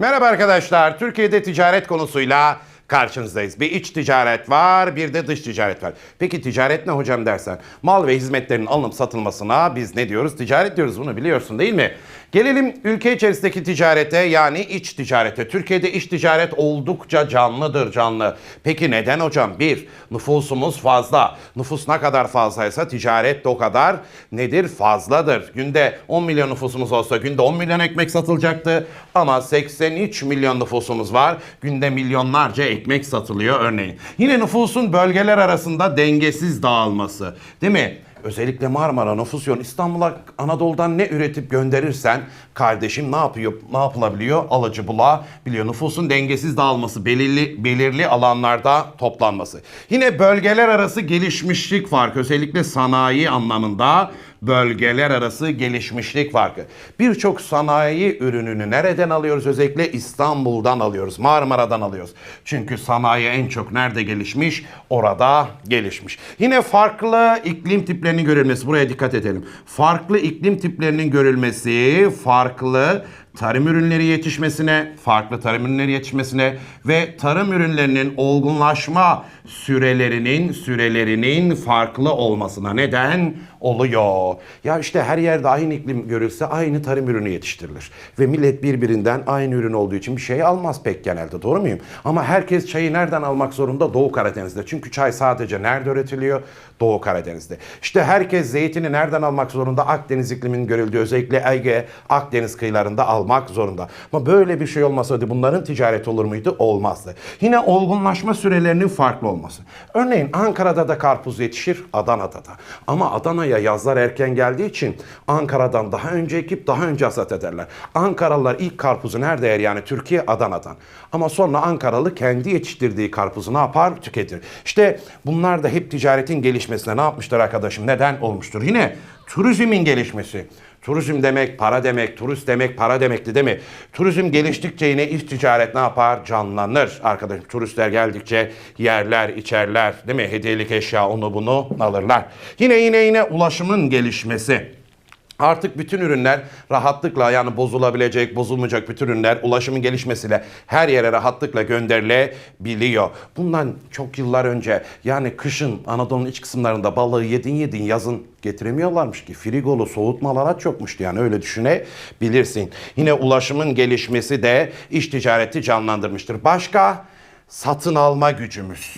Merhaba arkadaşlar. Türkiye'de ticaret konusuyla karşınızdayız. Bir iç ticaret var, bir de dış ticaret var. Peki ticaret ne hocam dersen? Mal ve hizmetlerin alınıp satılmasına biz ne diyoruz? Ticaret diyoruz. Bunu biliyorsun değil mi? Gelelim ülke içerisindeki ticarete yani iç ticarete. Türkiye'de iç ticaret oldukça canlıdır canlı. Peki neden hocam? Bir, nüfusumuz fazla. Nüfus ne kadar fazlaysa ticaret de o kadar nedir? Fazladır. Günde 10 milyon nüfusumuz olsa günde 10 milyon ekmek satılacaktı. Ama 83 milyon nüfusumuz var. Günde milyonlarca ekmek satılıyor örneğin. Yine nüfusun bölgeler arasında dengesiz dağılması. Değil mi? Özellikle Marmara nüfus yoğun. İstanbul'a Anadolu'dan ne üretip gönderirsen kardeşim ne yapıyor? Ne yapılabiliyor? Alıcı bulabiliyor. Nüfusun dengesiz dağılması, belirli belirli alanlarda toplanması. Yine bölgeler arası gelişmişlik farkı özellikle sanayi anlamında bölgeler arası gelişmişlik farkı. Birçok sanayi ürününü nereden alıyoruz? Özellikle İstanbul'dan alıyoruz, Marmara'dan alıyoruz. Çünkü sanayi en çok nerede gelişmiş? Orada gelişmiş. Yine farklı iklim tiplerinin görülmesi. Buraya dikkat edelim. Farklı iklim tiplerinin görülmesi, farklı tarım ürünleri yetişmesine, farklı tarım ürünleri yetişmesine ve tarım ürünlerinin olgunlaşma sürelerinin sürelerinin farklı olmasına neden oluyor. Ya işte her yerde aynı iklim görülse aynı tarım ürünü yetiştirilir. Ve millet birbirinden aynı ürün olduğu için bir şey almaz pek genelde doğru muyum? Ama herkes çayı nereden almak zorunda? Doğu Karadeniz'de. Çünkü çay sadece nerede üretiliyor? Doğu Karadeniz'de. İşte herkes zeytini nereden almak zorunda? Akdeniz ikliminin görüldüğü özellikle Ege, Akdeniz kıyılarında almak zorunda. Ama böyle bir şey olmasaydı bunların ticareti olur muydu? Olmazdı. Yine olgunlaşma sürelerinin farklı olması. Örneğin Ankara'da da karpuz yetişir, Adana'da da. Ama Adana'ya yazlar erken geldiği için Ankara'dan daha önce ekip daha önce hasat ederler. Ankaralılar ilk karpuzu nerede yer yani Türkiye Adana'dan. Ama sonra Ankaralı kendi yetiştirdiği karpuzu ne yapar? Tüketir. İşte bunlar da hep ticaretin gelişmesine ne yapmıştır arkadaşım? Neden olmuştur? Yine turizmin gelişmesi. Turizm demek para demek, turist demek para demekti değil mi? Turizm geliştikçe yine iç ticaret ne yapar? Canlanır arkadaşım. Turistler geldikçe yerler, içerler değil mi? Hediyelik eşya onu bunu alırlar. Yine yine yine ulaşımın gelişmesi. Artık bütün ürünler rahatlıkla yani bozulabilecek, bozulmayacak bütün ürünler ulaşımın gelişmesiyle her yere rahatlıkla gönderilebiliyor. Bundan çok yıllar önce yani kışın Anadolu'nun iç kısımlarında balığı yedin yedin yazın getiremiyorlarmış ki. Frigolu soğutmalar aç yokmuştu yani öyle düşünebilirsin. Yine ulaşımın gelişmesi de iş ticareti canlandırmıştır. Başka satın alma gücümüz.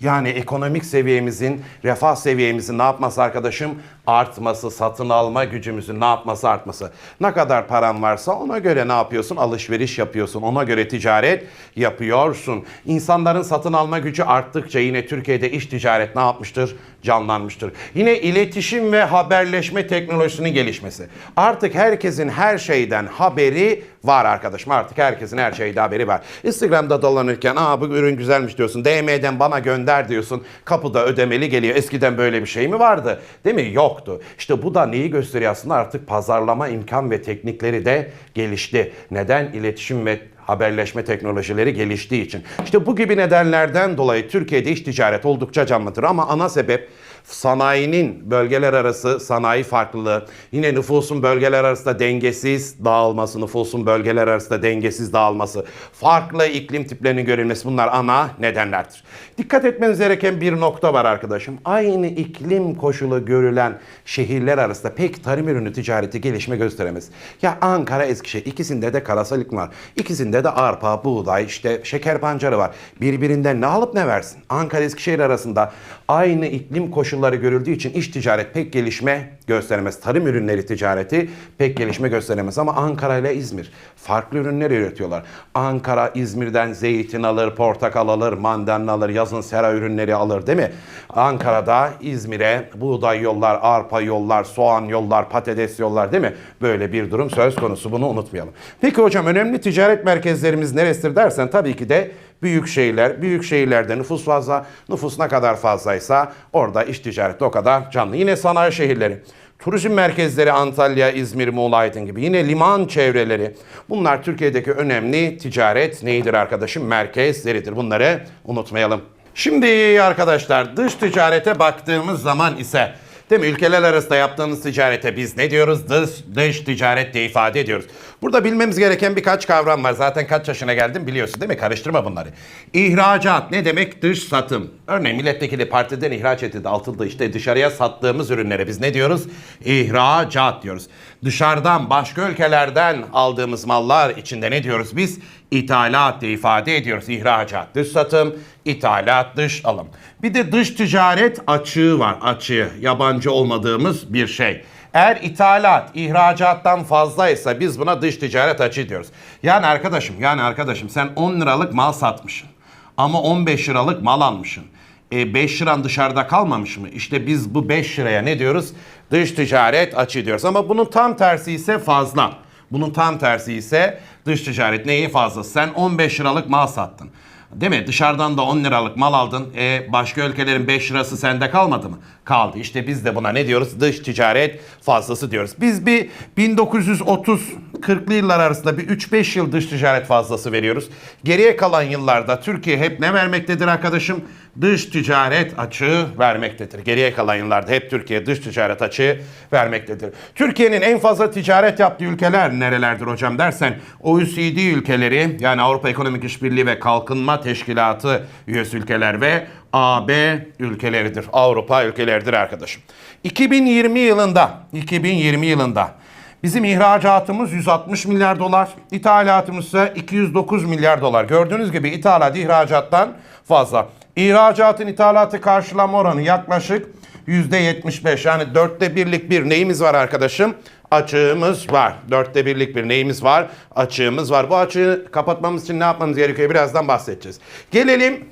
Yani ekonomik seviyemizin, refah seviyemizin ne yapması arkadaşım? Artması, satın alma gücümüzün ne yapması artması. Ne kadar paran varsa ona göre ne yapıyorsun? Alışveriş yapıyorsun. Ona göre ticaret yapıyorsun. İnsanların satın alma gücü arttıkça yine Türkiye'de iş ticaret ne yapmıştır? Canlanmıştır. Yine iletişim ve haberleşme teknolojisinin gelişmesi. Artık herkesin her şeyden haberi var arkadaşım. Artık herkesin her şeyde haberi var. Instagram'da dolanırken aa bu ürün güzelmiş diyorsun. DM'den bana gönder diyorsun. Kapıda ödemeli geliyor. Eskiden böyle bir şey mi vardı? Değil mi? Yoktu. İşte bu da neyi gösteriyor aslında? Artık pazarlama imkan ve teknikleri de gelişti. Neden? İletişim ve haberleşme teknolojileri geliştiği için. İşte bu gibi nedenlerden dolayı Türkiye'de iş ticaret oldukça canlıdır ama ana sebep sanayinin bölgeler arası sanayi farklılığı, yine nüfusun bölgeler arasında dengesiz dağılması, nüfusun bölgeler arasında dengesiz dağılması, farklı iklim tiplerinin görülmesi bunlar ana nedenlerdir. Dikkat etmeniz gereken bir nokta var arkadaşım. Aynı iklim koşulu görülen şehirler arasında pek tarım ürünü ticareti gelişme gösteremez. Ya Ankara, Eskişehir ikisinde de karasal iklim var. İkisinde de arpa, buğday, işte şeker pancarı var. Birbirinden ne alıp ne versin? Ankara, Eskişehir arasında aynı iklim koşulları görüldüğü için iş ticaret pek gelişme gösteremez. Tarım ürünleri ticareti pek gelişme gösteremez ama Ankara ile İzmir farklı ürünler üretiyorlar. Ankara İzmir'den zeytin alır, portakal alır, mandalina alır, yazın sera ürünleri alır değil mi? Ankara'da İzmir'e buğday yollar, arpa yollar, soğan yollar, patates yollar değil mi? Böyle bir durum söz konusu bunu unutmayalım. Peki hocam önemli ticaret merkezlerimiz neresidir dersen tabii ki de büyük şehirler, büyük şehirlerde nüfus fazla, nüfus ne kadar fazlaysa orada iş ticareti o kadar canlı. Yine sanayi şehirleri. Turizm merkezleri Antalya, İzmir, Muğla, Aydın gibi. Yine liman çevreleri. Bunlar Türkiye'deki önemli ticaret neyidir arkadaşım? Merkezleridir. Bunları unutmayalım. Şimdi arkadaşlar dış ticarete baktığımız zaman ise Değil mi? Ülkeler arasında yaptığımız ticarete biz ne diyoruz? Dış, dış ticaret diye ifade ediyoruz. Burada bilmemiz gereken birkaç kavram var. Zaten kaç yaşına geldim biliyorsun değil mi? Karıştırma bunları. İhracat ne demek? Dış satım. Örneğin milletvekili partiden ihraç edildi, atıldı. İşte dışarıya sattığımız ürünlere biz ne diyoruz? İhracat diyoruz. Dışarıdan, başka ülkelerden aldığımız mallar içinde ne diyoruz biz? İthalat diye ifade ediyoruz. İhracat, dış satım, ithalat, dış alım. Bir de dış ticaret açığı var. Açığı, yabancı olmadığımız bir şey. Eğer ithalat ihracattan fazlaysa biz buna dış ticaret açığı diyoruz. Yani arkadaşım, yani arkadaşım sen 10 liralık mal satmışsın. Ama 15 liralık mal almışsın. E 5 liran dışarıda kalmamış mı? İşte biz bu 5 liraya ne diyoruz? Dış ticaret açığı diyoruz. Ama bunun tam tersi ise fazla. Bunun tam tersi ise dış ticaret neyi fazlası? Sen 15 liralık mal sattın. Değil mi? Dışarıdan da 10 liralık mal aldın. E başka ülkelerin 5 lirası sende kalmadı mı? Kaldı. İşte biz de buna ne diyoruz? Dış ticaret fazlası diyoruz. Biz bir 1930-40'lı yıllar arasında bir 3-5 yıl dış ticaret fazlası veriyoruz. Geriye kalan yıllarda Türkiye hep ne vermektedir arkadaşım? Dış ticaret açığı vermektedir. Geriye kalan yıllarda hep Türkiye dış ticaret açığı vermektedir. Türkiye'nin en fazla ticaret yaptığı ülkeler nerelerdir hocam dersen OECD ülkeleri yani Avrupa Ekonomik İşbirliği ve Kalkınma Teşkilatı üyesi ülkeler ve AB ülkeleridir. Avrupa ülkeleridir arkadaşım. 2020 yılında 2020 yılında Bizim ihracatımız 160 milyar dolar, ithalatımız ise 209 milyar dolar. Gördüğünüz gibi ithalat ihracattan fazla. İhracatın ithalatı karşılama oranı yaklaşık %75. Yani dörtte birlik bir neyimiz var arkadaşım? Açığımız var. Dörtte birlik bir neyimiz var? Açığımız var. Bu açığı kapatmamız için ne yapmamız gerekiyor? Birazdan bahsedeceğiz. Gelelim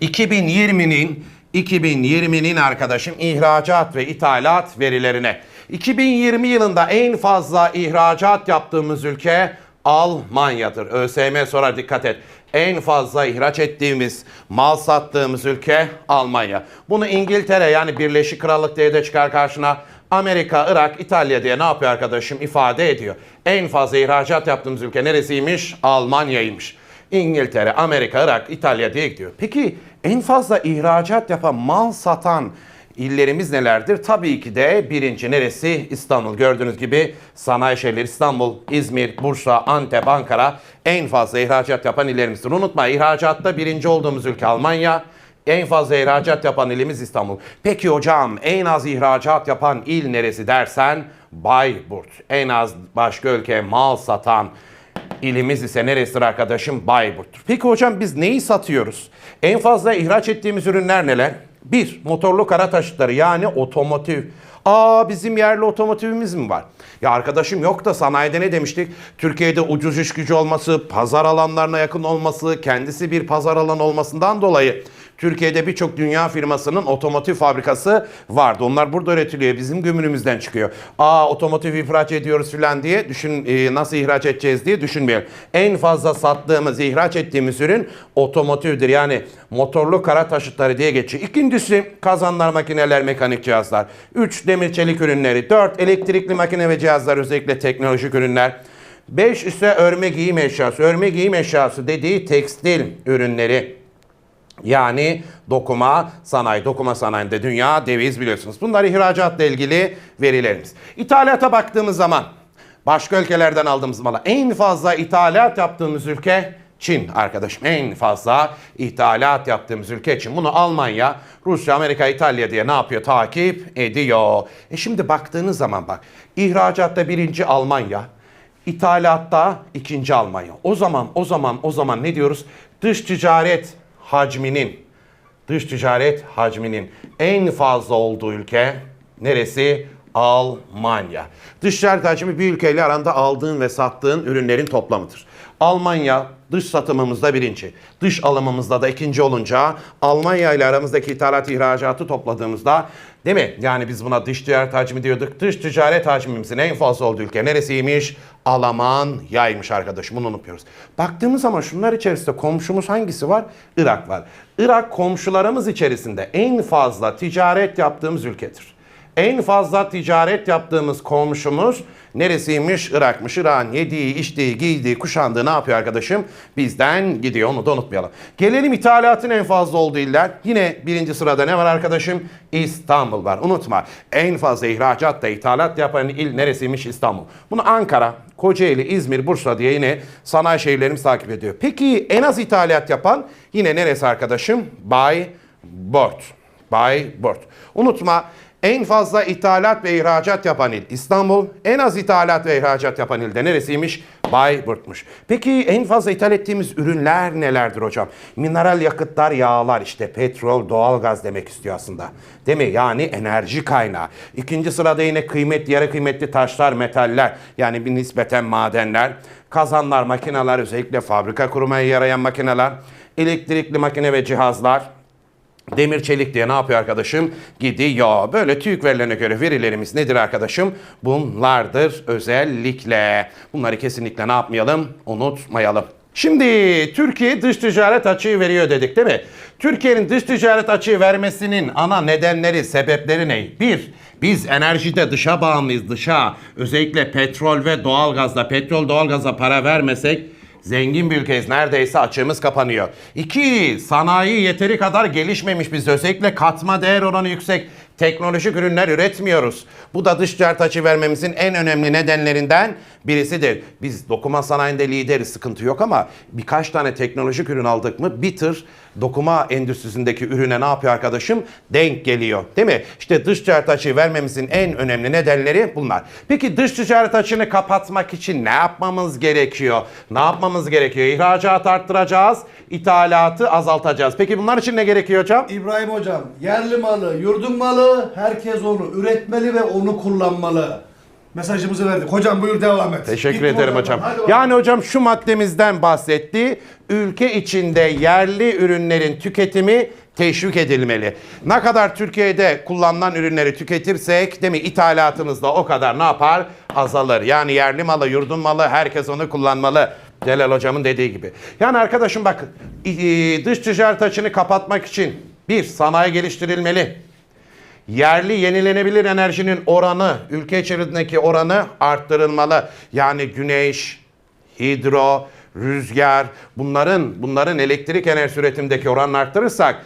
2020'nin 2020'nin arkadaşım ihracat ve ithalat verilerine. 2020 yılında en fazla ihracat yaptığımız ülke Almanya'dır. ÖSYM sorar dikkat et. En fazla ihraç ettiğimiz, mal sattığımız ülke Almanya. Bunu İngiltere yani Birleşik Krallık diye de çıkar karşına. Amerika, Irak, İtalya diye ne yapıyor arkadaşım ifade ediyor. En fazla ihracat yaptığımız ülke neresiymiş? Almanya'ymış. İngiltere, Amerika, Irak, İtalya diye gidiyor. Peki en fazla ihracat yapan, mal satan illerimiz nelerdir? Tabii ki de birinci neresi? İstanbul. Gördüğünüz gibi sanayi şehirleri İstanbul, İzmir, Bursa, Antep, Ankara en fazla ihracat yapan illerimizdir. Unutma ihracatta birinci olduğumuz ülke Almanya. En fazla ihracat yapan ilimiz İstanbul. Peki hocam en az ihracat yapan il neresi dersen Bayburt. En az başka ülkeye mal satan İlimiz ise neresidir arkadaşım? Bayburt'tur. Peki hocam biz neyi satıyoruz? En fazla ihraç ettiğimiz ürünler neler? Bir, motorlu kara taşıtları yani otomotiv. Aa bizim yerli otomotivimiz mi var? Ya arkadaşım yok da sanayide ne demiştik? Türkiye'de ucuz iş gücü olması, pazar alanlarına yakın olması, kendisi bir pazar alanı olmasından dolayı Türkiye'de birçok dünya firmasının otomotiv fabrikası vardı. Onlar burada üretiliyor. Bizim gümrüğümüzden çıkıyor. Aa otomotiv ihraç ediyoruz filan diye düşün e, nasıl ihraç edeceğiz diye düşünmeyelim. En fazla sattığımız, ihraç ettiğimiz ürün otomotivdir. Yani motorlu kara taşıtları diye geçiyor. İkincisi kazanlar, makineler, mekanik cihazlar. Üç demir çelik ürünleri. Dört elektrikli makine ve cihazlar özellikle teknolojik ürünler. 5 ise örme giyim eşyası. Örme giyim eşyası dediği tekstil ürünleri. Yani dokuma sanayi, dokuma sanayinde dünya deviz biliyorsunuz. Bunlar ihracatla ilgili verilerimiz. İthalata baktığımız zaman başka ülkelerden aldığımız mala en fazla ithalat yaptığımız ülke Çin arkadaşım. En fazla ithalat yaptığımız ülke Çin. Bunu Almanya, Rusya, Amerika, İtalya diye ne yapıyor? Takip ediyor. E şimdi baktığınız zaman bak ihracatta birinci Almanya, İthalatta ikinci Almanya. O zaman o zaman o zaman ne diyoruz? Dış ticaret hacminin dış ticaret hacminin en fazla olduğu ülke neresi? Almanya. Dış ticaret hacmi bir ülkeyle aranda aldığın ve sattığın ürünlerin toplamıdır. Almanya dış satımımızda birinci, dış alımımızda da ikinci olunca Almanya ile aramızdaki ithalat ihracatı topladığımızda değil mi? Yani biz buna dış ticaret hacmi diyorduk. Dış ticaret hacmimizin en fazla olduğu ülke neresiymiş? Almanya'ymış arkadaşım bunu unutmuyoruz. Baktığımız zaman şunlar içerisinde komşumuz hangisi var? Irak var. Irak komşularımız içerisinde en fazla ticaret yaptığımız ülkedir. En fazla ticaret yaptığımız komşumuz neresiymiş? Irak'mış. Irak'ın yediği, içtiği, giydiği, kuşandığı ne yapıyor arkadaşım? Bizden gidiyor. Onu da unutmayalım. Gelelim ithalatın en fazla olduğu iller. Yine birinci sırada ne var arkadaşım? İstanbul var. Unutma. En fazla ihracat da ithalat yapan il neresiymiş? İstanbul. Bunu Ankara, Kocaeli, İzmir, Bursa diye yine sanayi şehirlerimiz takip ediyor. Peki en az ithalat yapan yine neresi arkadaşım? Bayburt. Bayburt. Unutma en fazla ithalat ve ihracat yapan il İstanbul, en az ithalat ve ihracat yapan il de neresiymiş? Bayburt'muş. Peki en fazla ithal ettiğimiz ürünler nelerdir hocam? Mineral yakıtlar, yağlar işte petrol, doğalgaz demek istiyor aslında. Değil mi? Yani enerji kaynağı. İkinci sırada yine kıymetli, yarı kıymetli taşlar, metaller yani bir nispeten madenler, kazanlar, makineler özellikle fabrika kurmaya yarayan makineler, elektrikli makine ve cihazlar, Demir çelik diye ne yapıyor arkadaşım? Gidiyor. Böyle TÜİK verilerine göre verilerimiz nedir arkadaşım? Bunlardır özellikle. Bunları kesinlikle ne yapmayalım? Unutmayalım. Şimdi Türkiye dış ticaret açığı veriyor dedik değil mi? Türkiye'nin dış ticaret açığı vermesinin ana nedenleri, sebepleri ne? Bir, biz enerjide dışa bağımlıyız dışa. Özellikle petrol ve doğalgazda, petrol doğalgaza para vermesek Zengin bir ülkeyiz. Neredeyse açığımız kapanıyor. İki, sanayi yeteri kadar gelişmemiş biz. Özellikle katma değer oranı yüksek. Teknolojik ürünler üretmiyoruz. Bu da dış ticaret açığı vermemizin en önemli nedenlerinden birisidir. Biz dokuma sanayinde lideriz sıkıntı yok ama birkaç tane teknolojik ürün aldık mı bir tır dokuma endüstrisindeki ürüne ne yapıyor arkadaşım? Denk geliyor. Değil mi? İşte dış ticaret açığı vermemizin en önemli nedenleri bunlar. Peki dış ticaret açığını kapatmak için ne yapmamız gerekiyor? Ne yapmamız gerekiyor? İhracatı arttıracağız, ithalatı azaltacağız. Peki bunlar için ne gerekiyor hocam? İbrahim hocam yerli malı, yurdun malı, herkes onu üretmeli ve onu kullanmalı. Mesajımızı verdik. Hocam buyur devam et. Teşekkür Gittim ederim hocam. bakalım. Yani hocam şu maddemizden bahsetti. Ülke içinde yerli ürünlerin tüketimi teşvik edilmeli. Ne kadar Türkiye'de kullanılan ürünleri tüketirsek değil mi ithalatımız da o kadar ne yapar? Azalır. Yani yerli malı, yurdun malı herkes onu kullanmalı. Celal hocamın dediği gibi. Yani arkadaşım bakın dış ticaret açını kapatmak için bir sanayi geliştirilmeli. Yerli yenilenebilir enerjinin oranı, ülke içerisindeki oranı arttırılmalı. Yani güneş, hidro, rüzgar bunların bunların elektrik enerji üretimindeki oranını arttırırsak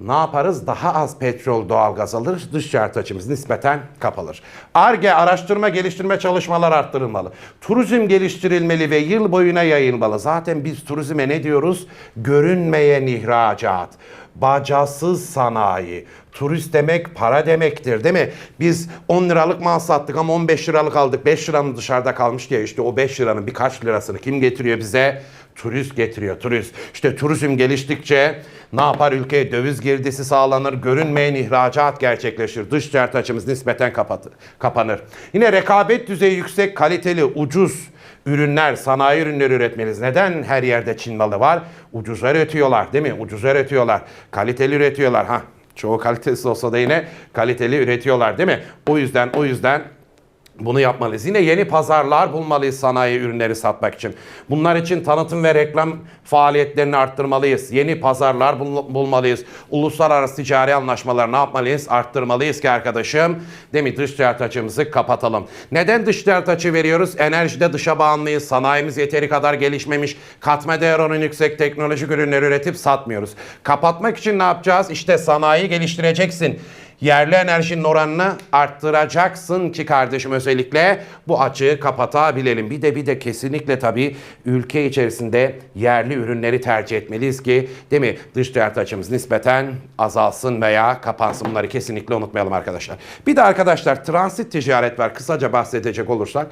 ne yaparız? Daha az petrol, doğalgaz alırız. Dış ticaret açımız nispeten kapalır. ARGE, araştırma, geliştirme çalışmalar arttırılmalı. Turizm geliştirilmeli ve yıl boyuna yayılmalı. Zaten biz turizme ne diyoruz? Görünmeyen ihracat, bacasız sanayi. Turist demek para demektir değil mi? Biz 10 liralık mal sattık ama 15 liralık aldık. 5 liranın dışarıda kalmış diye işte o 5 liranın birkaç lirasını kim getiriyor bize? Turist getiriyor, turist. İşte turizm geliştikçe ne yapar? Ülkeye döviz girdisi sağlanır, görünmeyen ihracat gerçekleşir. Dış ticaret açımız nispeten kapatır, kapanır. Yine rekabet düzeyi yüksek, kaliteli, ucuz ürünler, sanayi ürünleri üretmeliyiz. Neden her yerde Çin malı var? Ucuza üretiyorlar değil mi? Ucuza üretiyorlar. Kaliteli üretiyorlar. Ha, çoğu kalitesiz olsa da yine kaliteli üretiyorlar değil mi? O yüzden o yüzden bunu yapmalıyız. Yine yeni pazarlar bulmalıyız sanayi ürünleri satmak için. Bunlar için tanıtım ve reklam faaliyetlerini arttırmalıyız. Yeni pazarlar bul- bulmalıyız. Uluslararası ticari anlaşmalar ne yapmalıyız? Arttırmalıyız ki arkadaşım. Değil? Dış ticaret açığımızı kapatalım. Neden dış ticaret açığı veriyoruz? Enerjide dışa bağımlıyız. Sanayimiz yeteri kadar gelişmemiş. Katma değer oranı yüksek teknolojik ürünler üretip satmıyoruz. Kapatmak için ne yapacağız? İşte sanayi geliştireceksin. Yerli enerjinin oranını arttıracaksın ki kardeşim özellikle bu açığı kapatabilelim. Bir de bir de kesinlikle tabii ülke içerisinde yerli ürünleri tercih etmeliyiz ki değil mi? Dış ticaret açımız nispeten azalsın veya kapansın. Bunları kesinlikle unutmayalım arkadaşlar. Bir de arkadaşlar transit ticaret var. Kısaca bahsedecek olursak.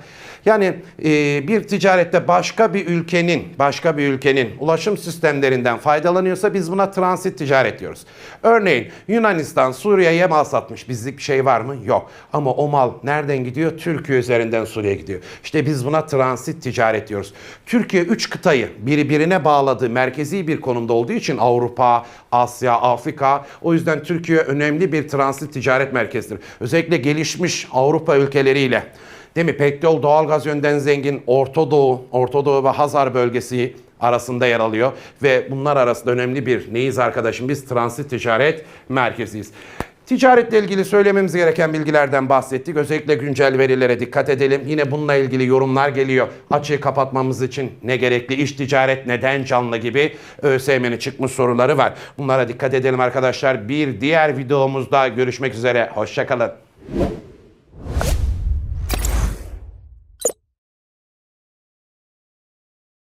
Yani e, bir ticarette başka bir ülkenin başka bir ülkenin ulaşım sistemlerinden faydalanıyorsa biz buna transit ticaret diyoruz. Örneğin Yunanistan Suriye'ye mal satmış. Bizlik bir şey var mı? Yok. Ama o mal nereden gidiyor? Türkiye üzerinden Suriye'ye gidiyor. İşte biz buna transit ticaret diyoruz. Türkiye 3 kıtayı birbirine bağladığı merkezi bir konumda olduğu için Avrupa, Asya, Afrika o yüzden Türkiye önemli bir transit ticaret merkezidir. Özellikle gelişmiş Avrupa ülkeleriyle Değil mi? Petrol, doğalgaz yönden zengin Orta Doğu, Orta Doğu ve Hazar bölgesi arasında yer alıyor. Ve bunlar arasında önemli bir neyiz arkadaşım? Biz transit ticaret merkeziyiz. Ticaretle ilgili söylememiz gereken bilgilerden bahsettik. Özellikle güncel verilere dikkat edelim. Yine bununla ilgili yorumlar geliyor. Açığı kapatmamız için ne gerekli? İş ticaret neden canlı gibi ÖSYM'nin çıkmış soruları var. Bunlara dikkat edelim arkadaşlar. Bir diğer videomuzda görüşmek üzere. Hoşçakalın.